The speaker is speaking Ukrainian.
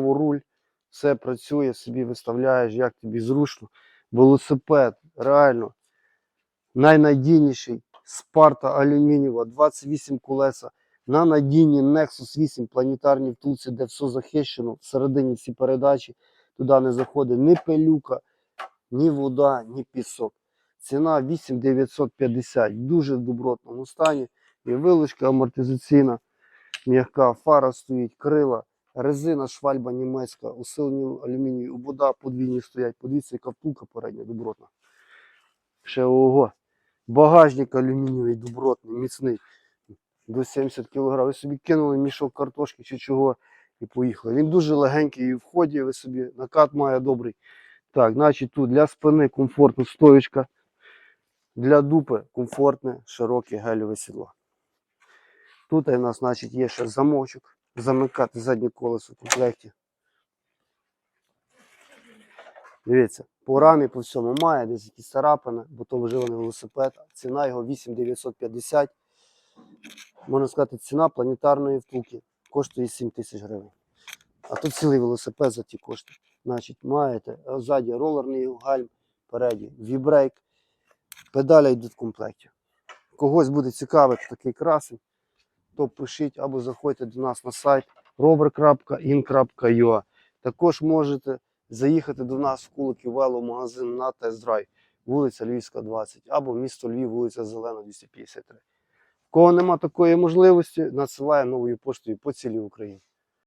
руль, все працює, собі виставляєш, як тобі зручно. Велосипед, реально найнадійніший Спарта алюмінієва, 28 колеса. На надійні Nexus 8 планетарні втулці, де все захищено, всередині всі передачі, туди не заходить ні пилюка, ні вода, ні пісок. Ціна 8950, в дуже добротному стані. І вилучка амортизаційна, м'яка, фара стоїть, крила, резина, швальба німецька, усилені алюмінію, вода подвійні стоять. Подивіться, яка втулка передня добротна. Ще ого. Багажник алюмінієвий, добротний, міцний. До 70 кг. Ви собі кинули мішок картошки чи чого і поїхали. Він дуже легенький і в ході, ви собі накат має добрий. Так, значить тут для спини комфортна стоєчка. Для дупи комфортне, широке гелеве сідло. Тут у нас, значить, є ще замочок. Замикати заднє колесо в комплекті. Дивіться, по рамі по всьому має десь якісь царапини, бо то вживаний велосипед. Ціна його 8950. Можна сказати, ціна планетарної втулки коштує 7 тисяч гривень. А тут цілий велосипед за ті кошти. Значить, маєте ззаді ролерний гальм, переді вібрейк, педаля йдуть в комплекті. Когось буде цікавити такий красень, то пишіть або заходьте до нас на сайт rover.in.ua. Також можете заїхати до нас в Куликів веломагазин на тест-драйв, вулиця Львівська, 20, або місто Львів, вулиця Зелена, 253. В кого нема такої можливості, надсилає новою поштою по цілій Україні.